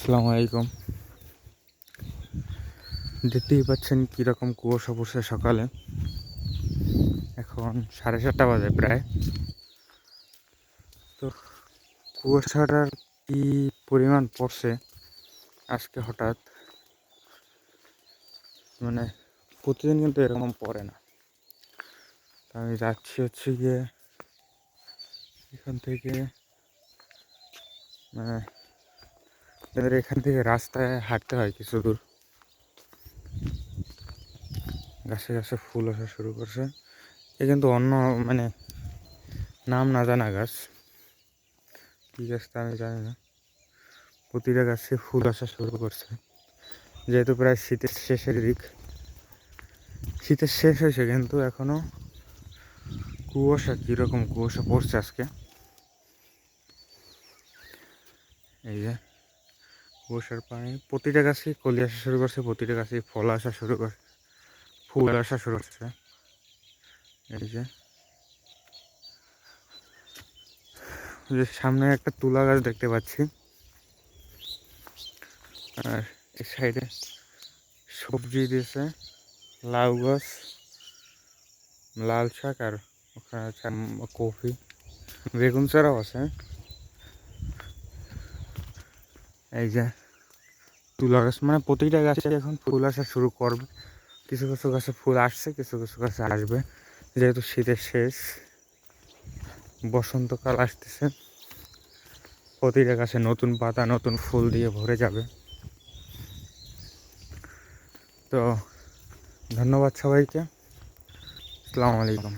আসসালামু আলাইকুম। দেখতেই পাচ্ছেন কীরকম কুয়াশা পড়ছে সকালে। এখন সাড়ে সাতটা বাজে প্রায়। তো কুয়াশাটার কি পরিমাণ পড়ছে আজকে হঠাৎ? মানে প্রতিদিন কিন্তু এরকম পড়ে না। আমি যাচ্ছি হচ্ছে গিয়ে এখান থেকে মানে এদের এখান থেকে রাস্তায় হাঁটতে হয় কিছু দূর। গাছে গাছে ফুল আসা শুরু করছে। এ কিন্তু অন্য মানে নাম না জানা গাছ। কী গাছ তা আমি জানি না। প্রতিটা গাছে ফুল আসা শুরু করছে। যেহেতু প্রায় শীতের শেষের দিক। শীতের শেষ হয়েছে কিন্তু এখনও কুয়াশা কীরকম কুয়াশা পড়ছে আজকে। এই যে। কুয়াশার পানি প্রতিটা গাছেই কলি আসা শুরু করছে প্রতিটা গাছে ফল আসা শুরু করছে ফুল আসা শুরু করছে। এই যে। যে সামনে একটা তুলা গাছ দেখতে পাচ্ছি। আর এই সাইডে সবজি দিয়েছে লাউ গাছ লাল শাক আর ওখানে আছে কফি বেগুন চারাও আছে। এই যে। তুলা গাছ মানে প্রতিটা গাছে এখন ফুল আসা শুরু করবে। কিছু কিছু গাছে ফুল আসছে, কিছু কিছু গাছে আসবে। যেহেতু শীতের শেষ, বসন্তকাল আসতেছে। প্রতিটা গাছে নতুন পাতা, নতুন ফুল দিয়ে ভরে যাবে। তো ধন্যবাদ সবাইকে। আসসালামু আলাইকুম।